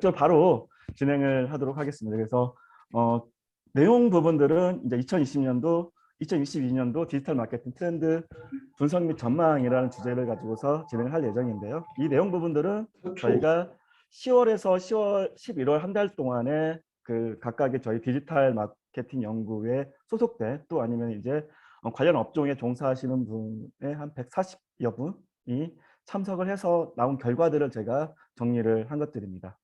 저 바로 진행을 하도록 하겠습니다. 그래서 어, 내용 부분들은 이제 2020년도, 2022년도 디지털 마케팅 트렌드 분석 및 전망이라는 주제를 가지고서 진행을 할 예정인데요. 이 내용 부분들은 저희가 10월에서 10월, 11월 한 달 동안에 그 각각의 저희 디지털 마케팅 연구에 소속된 또 아니면 이제 어, 관련 업종에 종사하시는 분의 한 140여 분이 참석을 해서 나온 결과들을 제가 정리를 한 것들입니다.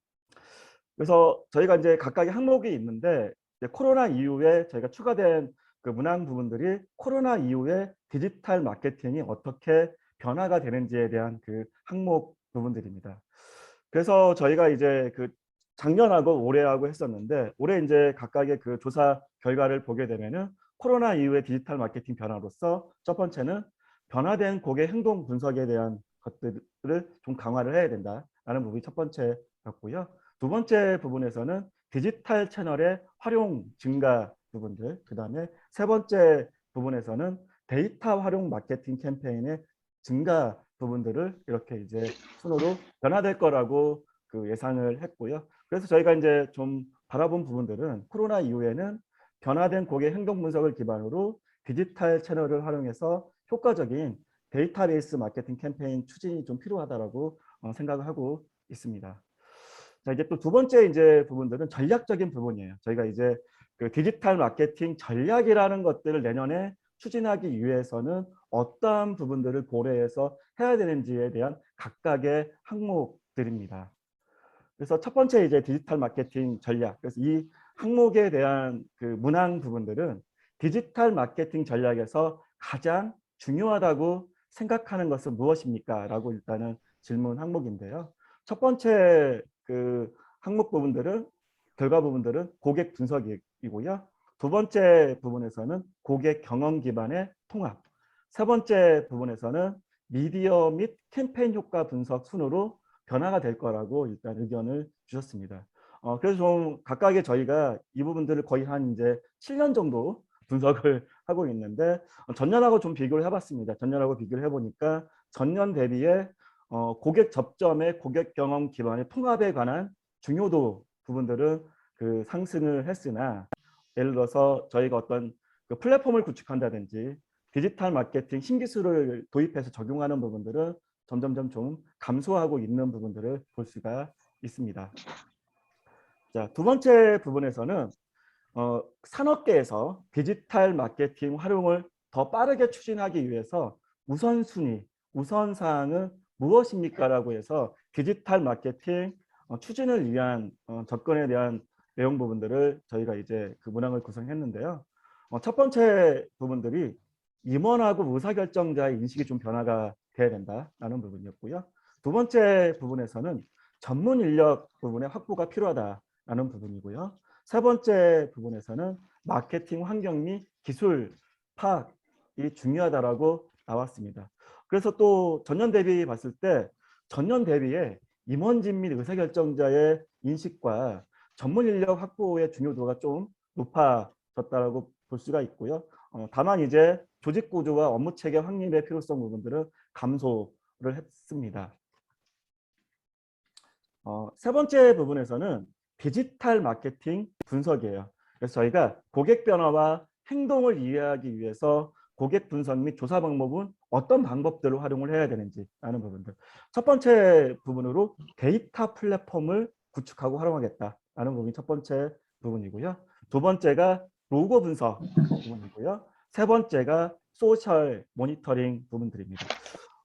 그래서 저희가 이제 각각의 항목이 있는데 이제 코로나 이후에 저희가 추가된 그 문항 부분들이 코로나 이후에 디지털 마케팅이 어떻게 변화가 되는지에 대한 그 항목 부분들입니다. 그래서 저희가 이제 그 작년하고 올해하고 했었는데 올해 이제 각각의 그 조사 결과를 보게 되면은 코로나 이후의 디지털 마케팅 변화로서 첫 번째는 변화된 고객 행동 분석에 대한 것들을 좀 강화를 해야 된다라는 부분이 첫 번째였고요. 두 번째 부분에서는 디지털 채널의 활용 증가 부분들, 그 다음에 세 번째 부분에서는 데이터 활용 마케팅 캠페인의 증가 부분들을 이렇게 이제 순으로 변화될 거라고 그 예상을 했고요. 그래서 저희가 이제 좀 바라본 부분들은 코로나 이후에는 변화된 고객 행동 분석을 기반으로 디지털 채널을 활용해서 효과적인 데이터베이스 마케팅 캠페인 추진이 좀 필요하다라고 어, 생각을 하고 있습니다. 자 이제 또 두 번째 이제 부분들은 전략적인 부분이에요. 저희가 이제 그 디지털 마케팅 전략이라는 것들을 내년에 추진하기 위해서는 어떠한 부분들을 고려해서 해야 되는지에 대한 각각의 항목들입니다. 그래서 첫 번째 이제 디지털 마케팅 전략. 그래서 이 항목에 대한 그 문항 부분들은 디지털 마케팅 전략에서 가장 중요하다고 생각하는 것은 무엇입니까? 라고 일단은 질문 항목인데요. 첫 번째 그 항목 부분들은 결과 부분들은 고객 분석이고요. 두 번째 부분에서는 고객 경험 기반의 통합. 세 번째 부분에서는 미디어 및 캠페인 효과 분석 순으로 변화가 될 거라고 일단 의견을 주셨습니다. 어, 그래서 좀 각각의 저희가 이 부분들을 거의 한 이제 7년 정도 분석을 하고 있는데 어, 전년하고 좀 비교를 해봤습니다. 전년하고 비교를 해보니까 전년 대비에 어, 고객 접점의 고객 경험 기반의 통합에 관한 중요도 부분들은 그 상승을 했으나 예를 들어서 저희가 어떤 그 플랫폼을 구축한다든지 디지털 마케팅 신기술을 도입해서 적용하는 부분들은 점점점 좀 감소하고 있는 부분들을 볼 수가 있습니다. 자, 두 번째 부분에서는 어, 산업계에서 디지털 마케팅 활용을 더 빠르게 추진하기 위해서 우선순위, 우선사항은 무엇입니까? 라고 해서 디지털 마케팅 어, 추진을 위한 어, 접근에 대한 내용 부분들을 저희가 이제 그 문항을 구성했는데요. 어, 첫 번째 부분들이 임원하고 의사결정자의 인식이 좀 변화가 돼야 된다라는 부분이었고요. 두 번째 부분에서는 전문 인력 부분의 확보가 필요하다라는 부분이고요. 세 번째 부분에서는 마케팅 환경 및 기술 파악이 중요하다라고 나왔습니다. 그래서 또 전년 대비 봤을 때 전년 대비에 임원진 및 의사결정자의 인식과 전문 인력 확보의 중요도가 좀 높아졌다라고 볼 수가 있고요. 어, 다만 이제 조직 구조와 업무 체계 확립의 필요성 부분들은 감소를 했습니다. 어, 세 번째 부분에서는 디지털 마케팅 분석이에요. 그래서 저희가 고객 변화와 행동을 이해하기 위해서 고객 분석 및 조사 방법은 어떤 방법들을 활용을 해야 되는지 라는 부분들. 첫 번째 부분으로 데이터 플랫폼을 구축하고 활용하겠다라는 부분이 첫 번째 부분이고요. 두 번째가 로고 분석 부분이고요. 세 번째가 소셜 모니터링 부분들입니다.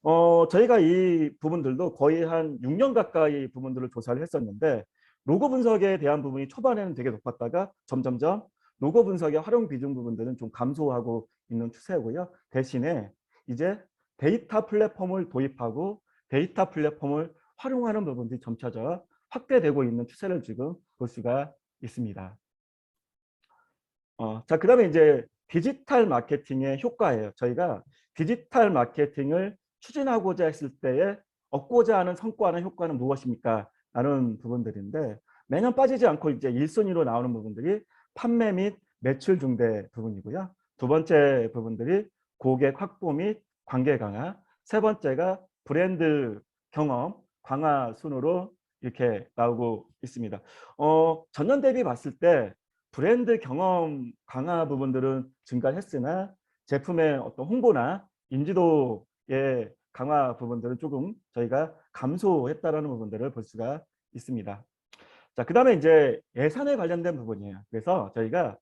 어, 저희가 이 부분들도 거의 한 6년 가까이 부분들을 조사를 했었는데 로고 분석에 대한 부분이 초반에는 되게 높았다가 점점점 로고 분석의 활용 비중 부분들은 좀 감소하고 있는 추세고요. 대신에 이제 데이터 플랫폼을 도입하고 데이터 플랫폼을 활용하는 부분들이 점차적 확대되고 있는 추세를 지금 볼 수가 있습니다. 어, 자, 그 다음에 이제 디지털 마케팅의 효과예요. 저희가 디지털 마케팅을 추진하고자 했을 때에 얻고자 하는 성과는 효과는 무엇입니까? 라는 부분들인데 매년 빠지지 않고 이제 1순위로 나오는 부분들이 판매 및 매출 중대 부분이고요. 두 번째 부분들이 고객 확보 및 관계 강화. 세 번째가 브랜드 경험 강화 순으로 이렇게 나오고 있습니다. 어, 전년 대비 봤을 때 브랜드 경험 강화 부분들은 증가했으나 제품의 어떤 홍보나 인지도의 강화 부분들은 조금 저희가 감소했다라는 부분들을 볼 수가 있습니다. 자, 그 다음에 이제 예산에 관련된 부분이에요. 그래서 저희가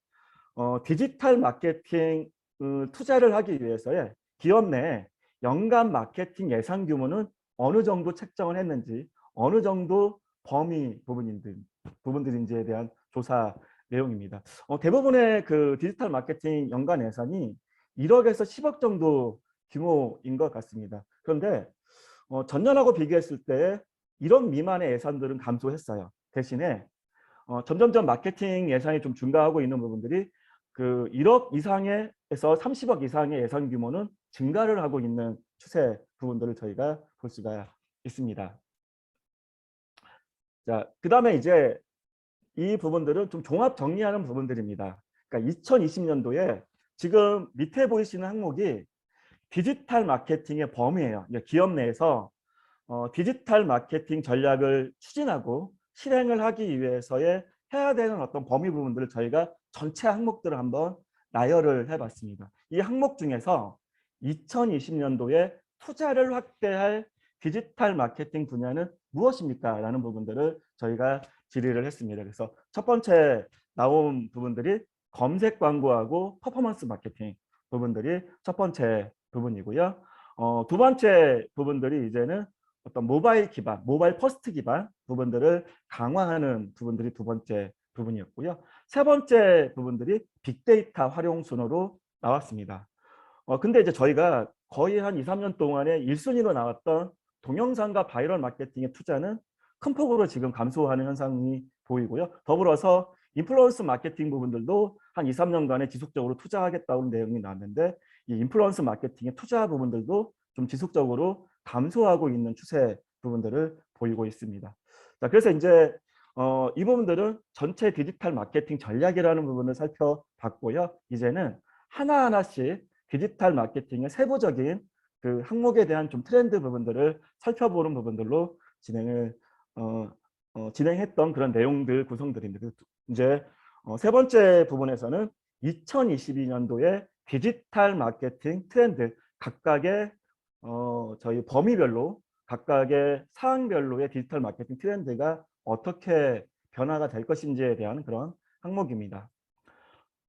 어, 디지털 마케팅 어, 투자를 하기 위해서의 기업 내 연간 마케팅 예산 규모는 어느 정도 책정을 했는지 어느 정도 범위 부분인지 부분들인지에 대한 조사 내용입니다. 어, 대부분의 그 디지털 마케팅 연간 예산이 1억에서 10억 정도 규모인 것 같습니다. 그런데 어, 전년하고 비교했을 때 1억 미만의 예산들은 감소했어요. 대신에 어, 점점점 마케팅 예산이 좀 증가하고 있는 부분들이 그 1억 이상에서 30억 이상의 예산 규모는 증가를 하고 있는 추세 부분들을 저희가 볼 수가 있습니다. 자, 그 다음에 이제 이 부분들은 좀 종합 정리하는 부분들입니다. 그러니까 2020년도에 지금 밑에 보이시는 항목이 디지털 마케팅의 범위예요. 기업 내에서 어, 디지털 마케팅 전략을 추진하고 실행을 하기 위해서의 해야 되는 어떤 범위 부분들을 저희가 전체 항목들을 한번 나열을 해봤습니다. 이 항목 중에서 2020년도에 투자를 확대할 디지털 마케팅 분야는 무엇입니까? 라는 부분들을 저희가 질의를 했습니다. 그래서 첫 번째 나온 부분들이 검색 광고하고 퍼포먼스 마케팅 부분들이 첫 번째 부분이고요. 어, 두 번째 부분들이 이제는 어떤 모바일 기반, 모바일 퍼스트 기반 부분들을 강화하는 부분들이 두 번째 부분이었고요. 세 번째 부분들이 빅데이터 활용 순으로 나왔습니다. 어, 근데 이제 저희가 거의 한 2, 3년 동안에 1순위로 나왔던 동영상과 바이럴 마케팅의 투자는 큰 폭으로 지금 감소하는 현상이 보이고요. 더불어서 인플루언스 마케팅 부분들도 한 2, 3년간에 지속적으로 투자하겠다는 내용이 나왔는데 이 인플루언스 마케팅의 투자 부분들도 좀 지속적으로 감소하고 있는 추세 부분들을 보이고 있습니다. 자, 그래서 이제 어, 이 부분들은 전체 디지털 마케팅 전략이라는 부분을 살펴봤고요. 이제는 하나하나씩 디지털 마케팅의 세부적인 그 항목에 대한 좀 트렌드 부분들을 살펴보는 부분들로 진행을 어, 어, 진행했던 그런 내용들 구성들입니다. 이제 어, 세 번째 부분에서는 2022년도에 디지털 마케팅 트렌드 각각의 어, 저희 범위별로 각각의 사항별로의 디지털 마케팅 트렌드가 어떻게 변화가 될 것인지에 대한 그런 항목입니다.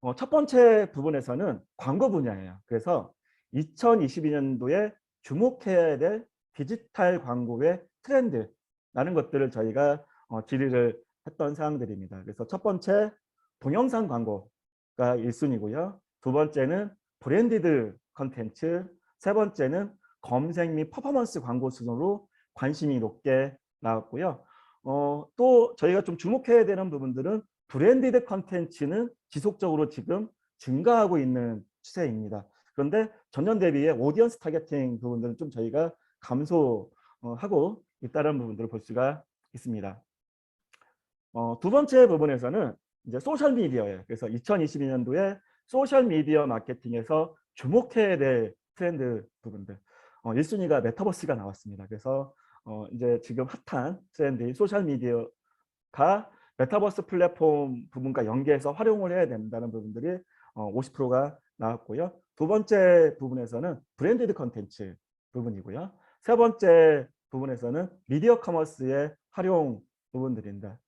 어, 첫 번째 부분에서는 광고 분야예요. 그래서 2022년도에 주목해야 될 디지털 광고의 트렌드라는 것들을 저희가 어, 질의를 했던 사항들입니다. 그래서 첫 번째 동영상 광고가 1순위고요. 두 번째는 브랜디드 컨텐츠, 세 번째는 검색 및 퍼포먼스 광고 순으로 관심이 높게 나왔고요. 어, 또 저희가 좀 주목해야 되는 부분들은 브랜디드 컨텐츠는 지속적으로 지금 증가하고 있는 추세입니다. 그런데 전년 대비에 오디언스 타겟팅 부분들은 좀 저희가 감소하고 있다는 부분들을 볼 수가 있습니다. 어, 두 번째 부분에서는 이제 소셜 미디어예요. 그래서 2022년도에 소셜 미디어 마케팅에서 주목해야 될 트렌드 부분들. 어, 1순위가 메타버스가 나왔습니다. 그래서 어, 이제 지금 핫한 트렌드인 소셜 미디어가 메타버스 플랫폼 부분과 연계해서 활용을 해야 된다는 부분들이 어, 50%가 나왔고요. 두 번째 부분에서는 브랜디드 컨텐츠 부분이고요. 세 번째 부분에서는 미디어 커머스의 활용 부분들입니다.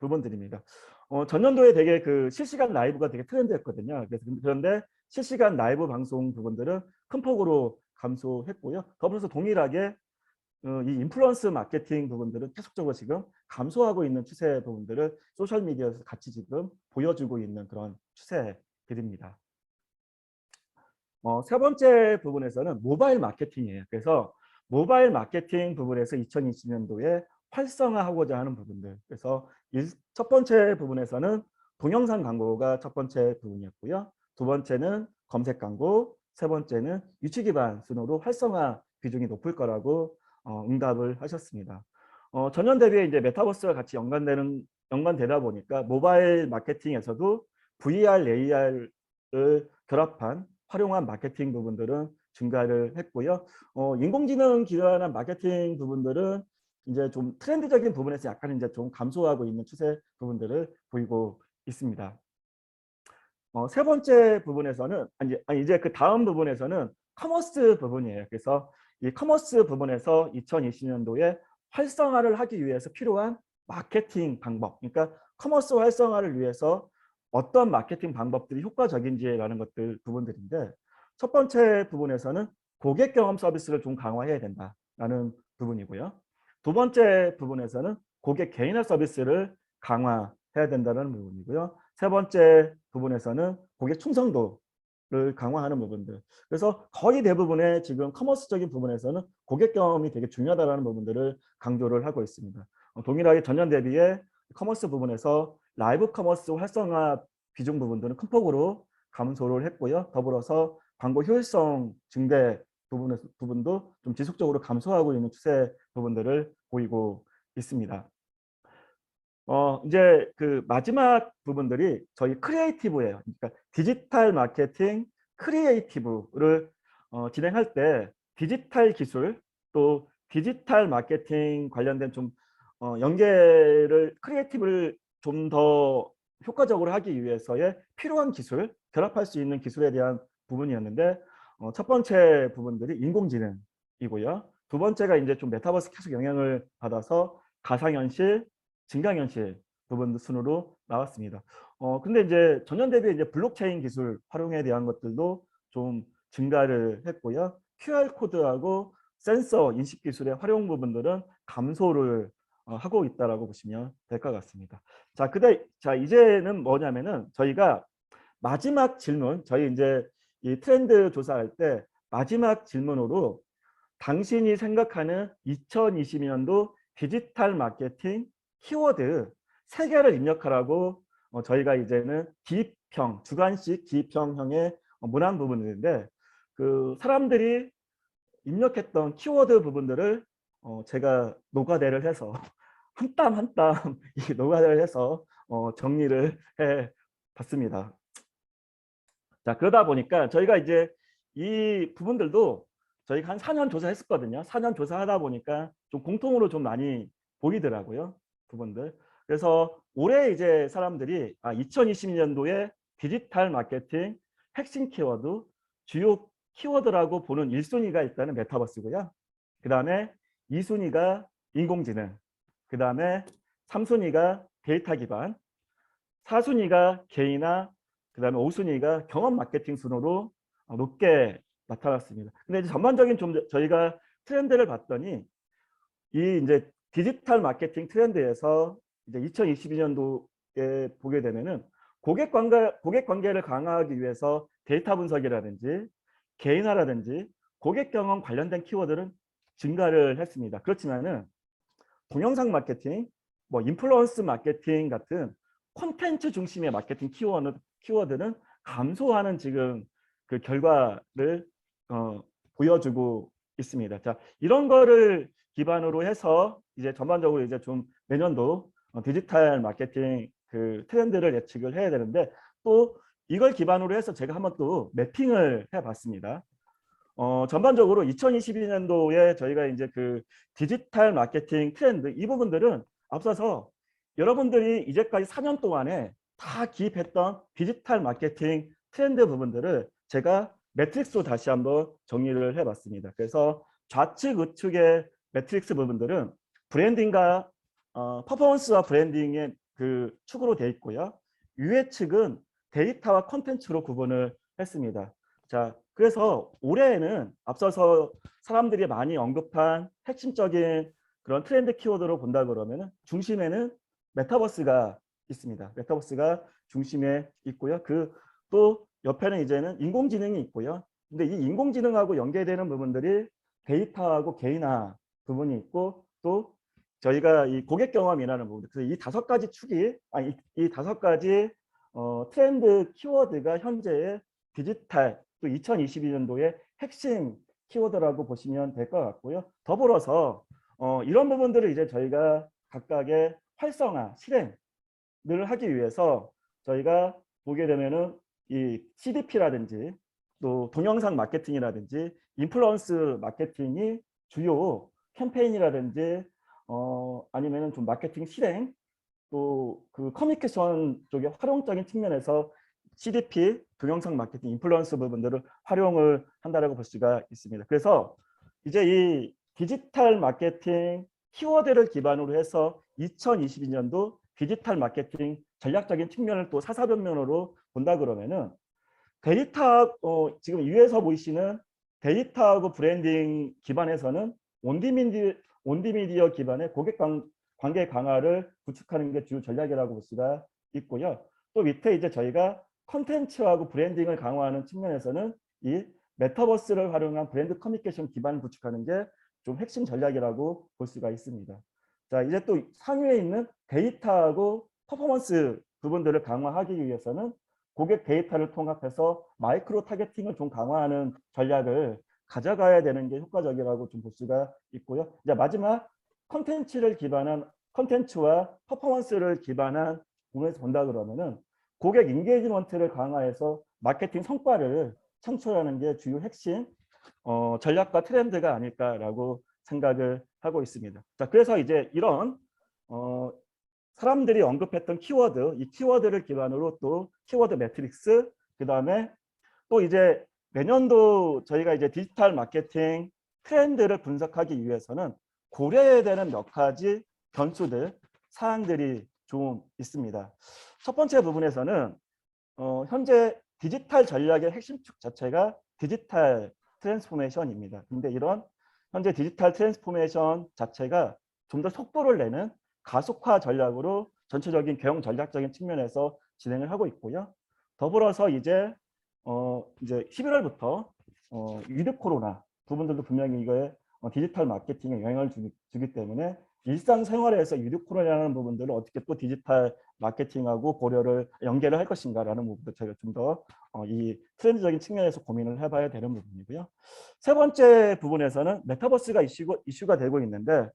부분들입니다. 어, 전년도에 되게 그 실시간 라이브가 되게 트렌드였거든요. 그래서 그런데 실시간 라이브 방송 부분들은 큰 폭으로 감소했고요. 더불어서 동일하게 어, 이 인플루언스 마케팅 부분들은 계속적으로 지금 감소하고 있는 추세 부분들을 소셜 미디어에서 같이 지금 보여주고 있는 그런 추세들입니다. 어, 세 번째 부분에서는 모바일 마케팅이에요. 그래서 모바일 마케팅 부분에서 2020년도에 활성화하고자 하는 부분들. 그래서 일, 첫 번째 부분에서는 동영상 광고가 첫 번째 부분이었고요. 두 번째는 검색 광고, 세 번째는 유치 기반 순으로 활성화 비중이 높을 거라고 어, 응답을 하셨습니다. 어, 전년 대비에 이제 메타버스와 같이 연관되는 연관되다 보니까 모바일 마케팅에서도 VR, AR을 결합한 활용한 마케팅 부분들은 증가를 했고요. 어, 인공지능 기반한 마케팅 부분들은 이제 좀 트렌드적인 부분에서 약간 이제 좀 감소하고 있는 추세 부분들을 보이고 있습니다. 어, 세 번째 부분에서는 아니, 아니 이제 그 다음 부분에서는 커머스 부분이에요. 그래서 이 커머스 부분에서 2020년도에 활성화를 하기 위해서 필요한 마케팅 방법, 그러니까 커머스 활성화를 위해서 어떤 마케팅 방법들이 효과적인지라는 것들 부분들인데 첫 번째 부분에서는 고객 경험 서비스를 좀 강화해야 된다라는 부분이고요. 두 번째 부분에서는 고객 개인화 서비스를 강화해야 된다는 부분이고요. 세 번째 부분에서는 고객 충성도 를 강화하는 부분들. 그래서 거의 대부분의 지금 커머스적인 부분에서는 고객 경험이 되게 중요하다는 부분들을 강조를 하고 있습니다. 어, 동일하게 전년 대비에 커머스 부분에서 라이브 커머스 활성화 비중 부분들은 큰 폭으로 감소를 했고요. 더불어서 광고 효율성 증대 부분, 부분도 좀 지속적으로 감소하고 있는 추세 부분들을 보이고 있습니다. 어, 이제 그 마지막 부분들이 저희 크리에이티브예요. 그러니까 디지털 마케팅 크리에이티브를 어, 진행할 때 디지털 기술 또 디지털 마케팅 관련된 좀 어, 연계를 크리에이티브를 좀 더 효과적으로 하기 위해서의 필요한 기술 결합할 수 있는 기술에 대한 부분이었는데 어, 첫 번째 부분들이 인공지능이고요. 두 번째가 이제 좀 메타버스 계속 영향을 받아서 가상현실, 증강현실 부분 순으로 나왔습니다. 어 근데 이제 전년 대비 이제 블록체인 기술 활용에 대한 것들도 좀 증가를 했고요. QR 코드하고 센서 인식 기술의 활용 부분들은 감소를 어, 하고 있다라고 보시면 될 것 같습니다. 자, 그대 자 이제는 뭐냐면은 저희가 마지막 질문, 저희 이제 이 트렌드 조사할 때 마지막 질문으로 당신이 생각하는 2022년도 디지털 마케팅 키워드 세 개를 입력하라고 어, 저희가 이제는 기입형 주관식 기입형형의 어, 문항 부분인데 그 사람들이 입력했던 키워드 부분들을 어, 제가 녹아내를 해서 한 땀 한땀 녹아내를 해서 어, 정리를 해 봤습니다. 자 그러다 보니까 저희가 이제 이 부분들도 저희가 한 4년 조사했었거든요. 4년 조사하다 보니까 좀 공통으로 좀 많이 보이더라고요. 부분들. 그래서 올해 이제 사람들이 아 2020년도에 디지털 마케팅 핵심 키워드 주요 키워드라고 보는 1순위가 일단은 메타버스고요. 그 다음에 2순위가 인공지능, 그 다음에 3순위가 데이터 기반, 4순위가 개인화, 그 다음에 5순위가 경험 마케팅 순으로 어, 높게 나타났습니다. 근데 이제 전반적인 좀 저희가 트렌드를 봤더니 이 이제 디지털 마케팅 트렌드에서 이제 2022년도에 보게 되면은 고객 관계 고객 관계를 강화하기 위해서 데이터 분석이라든지 개인화라든지 고객 경험 관련된 키워드는 증가를 했습니다. 그렇지만은 동영상 마케팅, 뭐 인플루언스 마케팅 같은 콘텐츠 중심의 마케팅 키워드 키워드는 감소하는 지금 그 결과를 어, 보여주고 있습니다. 자, 이런 거를 기반으로 해서 이제 전반적으로 이제 좀 내년도 어, 디지털 마케팅 그 트렌드를 예측을 해야 되는데 또 이걸 기반으로 해서 제가 한번 또 매핑을 해봤습니다. 어, 전반적으로 2022년도에 저희가 이제 그 디지털 마케팅 트렌드 이 부분들은 앞서서 여러분들이 이제까지 4년 동안에 다 기입했던 디지털 마케팅 트렌드 부분들을 제가 매트릭스로 다시 한번 정리를 해봤습니다. 그래서 좌측 우측의 매트릭스 부분들은 브랜딩과 어, 퍼포먼스와 브랜딩의 그 축으로 되어 있고요. 위의 측은 데이터와 컨텐츠로 구분을 했습니다. 자, 그래서 올해에는 앞서서 사람들이 많이 언급한 핵심적인 그런 트렌드 키워드로 본다 그러면 중심에는 메타버스가 있습니다. 메타버스가 중심에 있고요. 그 또 옆에는 이제는 인공지능이 있고요. 근데 이 인공지능하고 연계되는 부분들이 데이터하고 개인화 부분이 있고 또 저희가 이 고객 경험이라는 부분, 그래서 이 다섯 가지 축이, 아니 이, 이 다섯 가지 어, 트렌드 키워드가 현재의 디지털 또 2022년도의 핵심 키워드라고 보시면 될 것 같고요. 더불어서 어, 이런 부분들을 이제 저희가 각각의 활성화, 실행 늘 하기 위해서 저희가 보게 되면은 이 CDP라든지 또 동영상 마케팅이라든지 인플루언스 마케팅이 주요 캠페인이라든지 어, 아니면은 좀 마케팅 실행 또 그 커뮤니케이션 쪽에 활용적인 측면에서 CDP 동영상 마케팅 인플루언서 부분들을 활용을 한다라고 볼 수가 있습니다. 그래서 이제 이 디지털 마케팅 키워드를 기반으로 해서 2022년도 디지털 마케팅 전략적인 측면을 또 사사변면으로 본다 그러면은 데이터 어, 지금 위에서 보이시는 데이터하고 브랜딩 기반에서는 온디미디 온디미디어 기반의 고객 관, 관계 강화를 구축하는 게 주요 전략이라고 볼 수가 있고요. 또 밑에 이제 저희가 컨텐츠하고 브랜딩을 강화하는 측면에서는 이 메타버스를 활용한 브랜드 커뮤니케이션 기반을 구축하는 게 좀 핵심 전략이라고 볼 수가 있습니다. 자 이제 또 상위에 있는 데이터하고 퍼포먼스 부분들을 강화하기 위해서는 고객 데이터를 통합해서 마이크로 타겟팅을 좀 강화하는 전략을 가져가야 되는 게 효과적이라고 좀 볼 수가 있고요. 이제 마지막 컨텐츠를 기반한 컨텐츠와 퍼포먼스를 기반한 부분에서 본다 그러면은 고객 인게이지먼트를 강화해서 마케팅 성과를 창출하는 게 주요 핵심 어, 전략과 트렌드가 아닐까라고 생각을 하고 있습니다. 자, 그래서 이제 이런 어, 사람들이 언급했던 키워드, 이 키워드를 기반으로 또 키워드 매트릭스, 그 다음에 또 이제 내년도 저희가 이제 디지털 마케팅 트렌드를 분석하기 위해서는 고려해야 되는 몇 가지 변수들, 사항들이 좀 있습니다. 첫 번째 부분에서는 어, 현재 디지털 전략의 핵심 축 자체가 디지털 트랜스포메이션입니다. 근데 이런 현재 디지털 트랜스포메이션 자체가 좀 더 속도를 내는 가속화 전략으로 전체적인 경영 전략적인 측면에서 진행을 하고 있고요. 더불어서 이제 어 이제 11월부터 어 위드 코로나 부분들도 분명히 이거에 어, 디지털 마케팅에 영향을 주기, 주기 때문에 일상생활에서 위드 코로나라는 부분들을 어떻게 또 디지털 마케팅하고 고려를 연계를 할 것인가라는 부분도 저희가 좀 더 이 트렌드적인 측면에서 고민을 해봐야 되는 부분이고요. 세 번째 부분에서는 메타버스가 이슈고, 이슈가 되고 있는데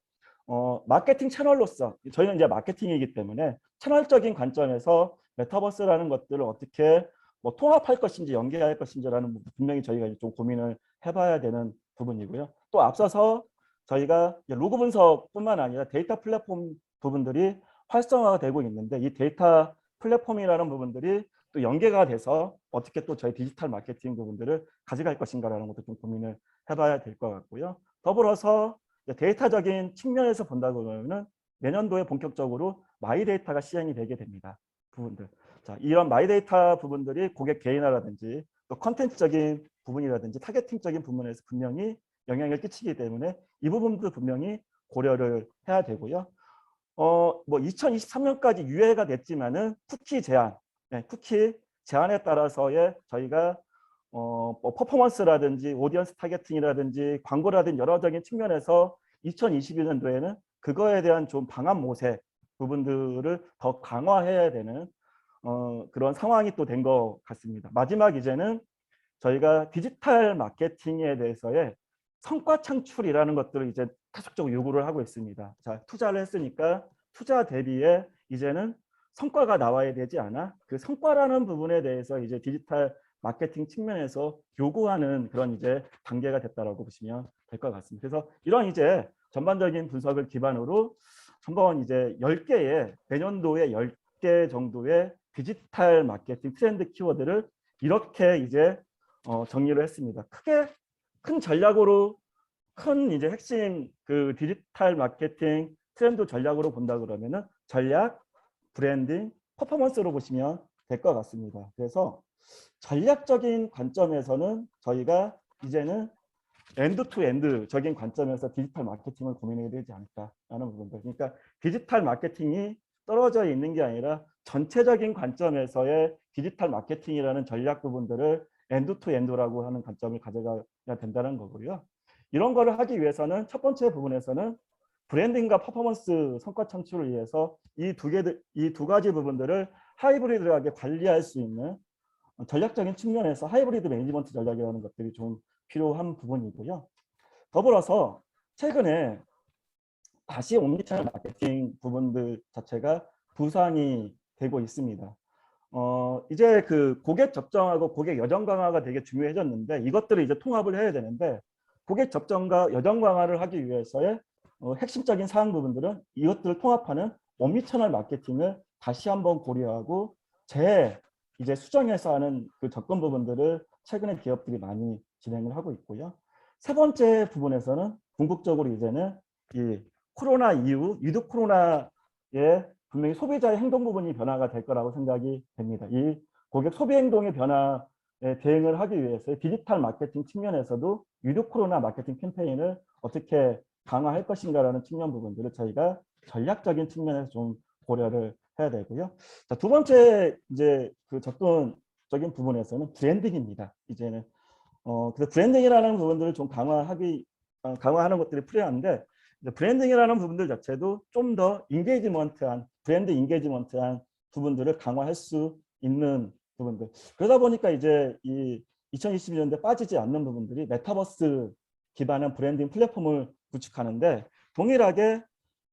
어, 마케팅 채널로서 저희는 이제 마케팅이기 때문에 채널적인 관점에서 메타버스라는 것들을 어떻게 뭐 통합할 것인지 연계할 것인지라는 분명히 저희가 좀 고민을 해봐야 되는 부분이고요. 또 앞서서 저희가 로그 분석뿐만 아니라 데이터 플랫폼 부분들이 활성화가 되고 있는데 이 데이터 플랫폼이라는 부분들이 또 연계가 돼서 어떻게 또 저희 디지털 마케팅 부분들을 가져갈 것인가라는 것도 좀 고민을 해봐야 될 것 같고요. 더불어서 데이터적인 측면에서 본다 그러면은 내년도에 본격적으로 마이데이터가 시행이 되게 됩니다. 부분들. 자, 이런 마이데이터 부분들이 고객 개인화라든지 또 컨텐츠적인 부분이라든지 타겟팅적인 부분에서 분명히 영향을 끼치기 때문에 이 부분도 분명히 고려를 해야 되고요. 어, 뭐 2023년까지 유예가 됐지만은 쿠키 제한, 네, 쿠키 제한에 따라서의 저희가 어, 뭐 퍼포먼스라든지 오디언스 타겟팅이라든지 광고라든지 여러적인 측면에서 2022년도에는 그거에 대한 좀 방안 모색 부분들을 더 강화해야 되는 어, 그런 상황이 또 된 것 같습니다. 마지막 이제는 저희가 디지털 마케팅에 대해서의 성과 창출이라는 것들을 이제 계속적으로 요구를 하고 있습니다. 자, 투자를 했으니까 투자 대비에 이제는 성과가 나와야 되지 않아? 그 성과라는 부분에 대해서 이제 디지털 마케팅 측면에서 요구하는 그런 이제 단계가 됐다라고 보시면 될 것 같습니다. 그래서 이런 이제 전반적인 분석을 기반으로 한번 이제 10개의 내년도에 10개 정도의 디지털 마케팅 트렌드 키워드를 이렇게 이제 어, 정리를 했습니다. 크게 큰 전략으로 큰 이제 핵심 그 디지털 마케팅 트렌드 전략으로 본다 그러면은 전략, 브랜딩, 퍼포먼스로 보시면 될 것 같습니다. 그래서 전략적인 관점에서는 저희가 이제는 엔드 투 엔드적인 관점에서 디지털 마케팅을 고민해야 되지 않을까라는 부분들. 그러니까 디지털 마케팅이 떨어져 있는 게 아니라 전체적인 관점에서의 디지털 마케팅이라는 전략 부분들을 엔드 투 엔드라고 하는 관점을 가져가야 된다는 거고요. 이런 거를 하기 위해서는 첫 번째 부분에서는 브랜딩과 퍼포먼스 성과 창출을 위해서 이 두 개들 이두 가지 부분들을 하이브리드하게 관리할 수 있는 전략적인 측면에서 하이브리드 매니지먼트 전략이라는 것들이 좀 필요한 부분이고요. 더불어서 최근에 다시 옴니채널 마케팅 부분들 자체가 부상이 되고 있습니다. 어, 이제 그 고객 접점하고 고객 여정 강화가 되게 중요해졌는데 이것들을 이제 통합을 해야 되는데 고객 접점과 여정 강화를 하기 위해서의 어, 핵심적인 사항 부분들은 이것들을 통합하는 omni채널 마케팅을 다시 한번 고려하고 재 이제 수정해서 하는 그 접근 부분들을 최근에 기업들이 많이 진행을 하고 있고요. 세 번째 부분에서는 궁극적으로 이제는 이 코로나 이후 위드 코로나에 분명히 소비자의 행동 부분이 변화가 될 거라고 생각이 됩니다. 이 고객 소비 행동의 변화에 대응을 하기 위해서 디지털 마케팅 측면에서도 위드 코로나 마케팅 캠페인을 어떻게 강화할 것인가라는 측면 부분들을 저희가 전략적인 측면에서 좀 고려를 해야 되고요. 자, 두 번째 이제 그 접근적인 부분에서는 브랜딩입니다. 이제는 어 그래서 브랜딩이라는 부분들을 좀 강화하기 어, 강화하는 것들이 필요한데 브랜딩이라는 부분들 자체도 좀 더 인게이지먼트한 브랜드 인게이지먼트한 부분들을 강화할 수 있는 부분들 그러다 보니까 이제 이 2022년도에 빠지지 않는 부분들이 메타버스 기반한 브랜딩 플랫폼을 구축하는데 동일하게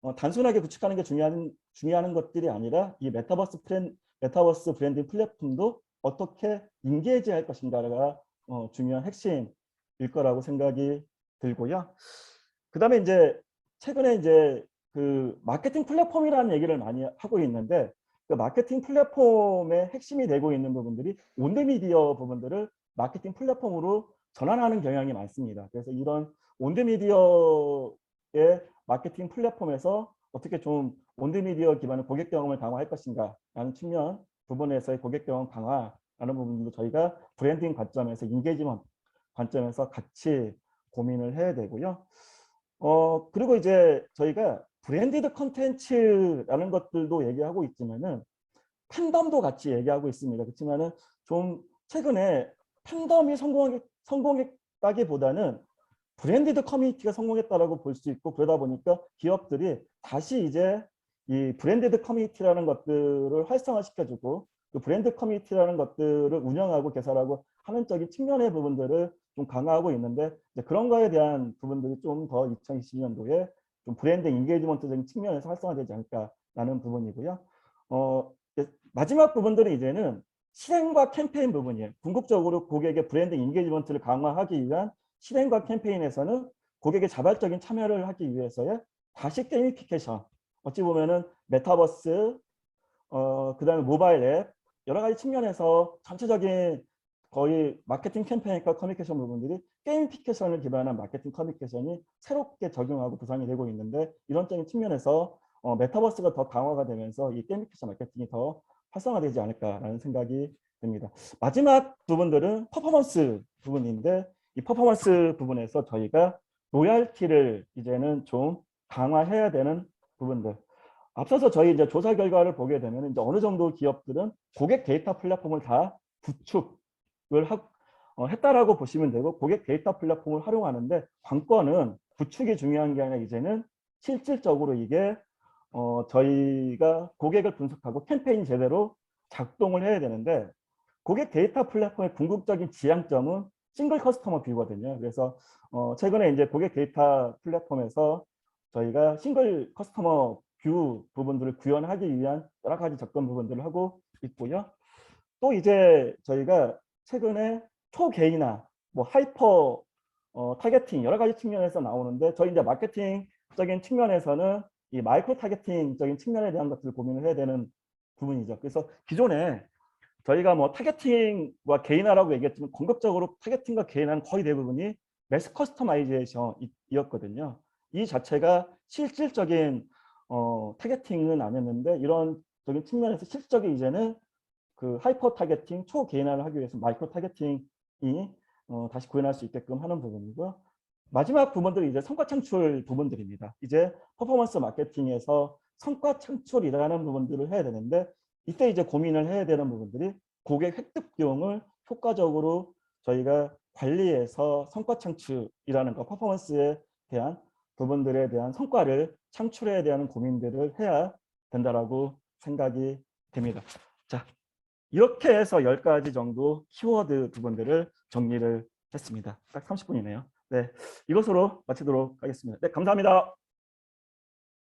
어, 단순하게 구축하는 게 중요한 중요한 것들이 아니라 이 메타버스 프랜 메타버스 브랜딩 플랫폼도 어떻게 인게이지할 것인가가 어, 중요한 핵심일 거라고 생각이 들고요. 그다음에 이제 최근에 이제 그 마케팅 플랫폼이라는 얘기를 많이 하고 있는데 그 마케팅 플랫폼의 핵심이 되고 있는 부분들이 온데미디어 부분들을 마케팅 플랫폼으로 전환하는 경향이 많습니다. 그래서 이런 온데미디어의 마케팅 플랫폼에서 어떻게 좀 온데미디어 기반의 고객 경험을 강화할 것인가 라는 측면 부분에서의 고객 경험 강화라는 부분도 저희가 브랜딩 관점에서 인게이지먼트 관점에서 같이 고민을 해야 되고요. 어 그리고 이제 저희가 브랜디드 컨텐츠라는 것들도 얘기하고 있지만은 팬덤도 같이 얘기하고 있습니다. 그렇지만은 좀 최근에 팬덤이 성공하기 성공했다기보다는 브랜디드 커뮤니티가 성공했다라고 볼 수 있고 그러다 보니까 기업들이 다시 이제 이 브랜디드 커뮤니티라는 것들을 활성화시켜주고 그 브랜드 커뮤니티라는 것들을 운영하고 개설하고 하는 쪽인 측면의 부분들을 좀 강화하고 있는데 그런 거에 대한 부분들이 좀 더 2022년도에 좀 브랜드 인게이지먼트적인 측면에서 활성화되지 않을까라는 부분이고요. 어, 마지막 부분들은 이제는 실행과 캠페인 부분이에요. 궁극적으로 고객의 브랜드 인게이지먼트를 강화하기 위한 실행과 캠페인에서는 고객의 자발적인 참여를 하기 위해서의 다시 게이미피케이션 어찌 보면은 메타버스 어 그다음에 모바일 앱 여러 가지 측면에서 전체적인 거의 마케팅 캠페인과 커뮤니케이션 부분들이 게임 피케이션을 기반한 마케팅 커뮤니케이션이 새롭게 적용하고 구성이 되고 있는데 이런적인 측면에서 어, 메타버스가 더 강화가 되면서 이 게임 피케이션 마케팅이 더 활성화되지 않을까라는 생각이 듭니다. 마지막 부분들은 퍼포먼스 부분인데 이 퍼포먼스 부분에서 저희가 로얄티를 이제는 좀 강화해야 되는 부분들. 앞서서 저희 이제 조사 결과를 보게 되면 이제 어느 정도 기업들은 고객 데이터 플랫폼을 다 구축을 하, 어, 했다라고 보시면 되고 고객 데이터 플랫폼을 활용하는데 관건은 구축이 중요한 게 아니라 이제는 실질적으로 이게 어, 저희가 고객을 분석하고 캠페인 제대로 작동을 해야 되는데 고객 데이터 플랫폼의 궁극적인 지향점은 싱글 커스터머 뷰거든요. 그래서 어, 최근에 이제 고객 데이터 플랫폼에서 저희가 싱글 커스터머 뷰 부분들을 구현하기 위한 여러 가지 접근 부분들을 하고 있고요. 또 이제 저희가 최근에 초개인화, 뭐 하이퍼 어, 타겟팅 여러 가지 측면에서 나오는데 저희 이제 마케팅적인 측면에서는 이 마이크로 타겟팅적인 측면에 대한 것들을 고민을 해야 되는 부분이죠. 그래서 기존에 저희가 뭐 타겟팅과 개인화라고 얘기했지만 공격적으로 타겟팅과 개인화는 거의 대부분이 매스 커스터마이제이션이었거든요. 이 자체가 실질적인 어, 타겟팅은 아니었는데 이런 적인 측면에서 실적이 이제는 그 하이퍼 타겟팅 초개인화를 하기 위해서 마이크로 타겟팅이 어, 다시 구현할 수 있게끔 하는 부분이고 마지막 부분들이 이제 성과 창출 부분들입니다. 이제 퍼포먼스 마케팅에서 성과 창출이라는 부분들을 해야 되는데 이때 이제 고민을 해야 되는 부분들이 고객 획득 비용을 효과적으로 저희가 관리해서 성과 창출이라는 거 퍼포먼스에 대한 부분들에 대한 성과를 창출해야 되는 고민들을 해야 된다라고 생각이 됩니다. 자, 이렇게 해서 10가지 정도 키워드 부분들을 정리를 했습니다. 딱 30분이네요. 네, 이것으로 마치도록 하겠습니다. 네, 감사합니다.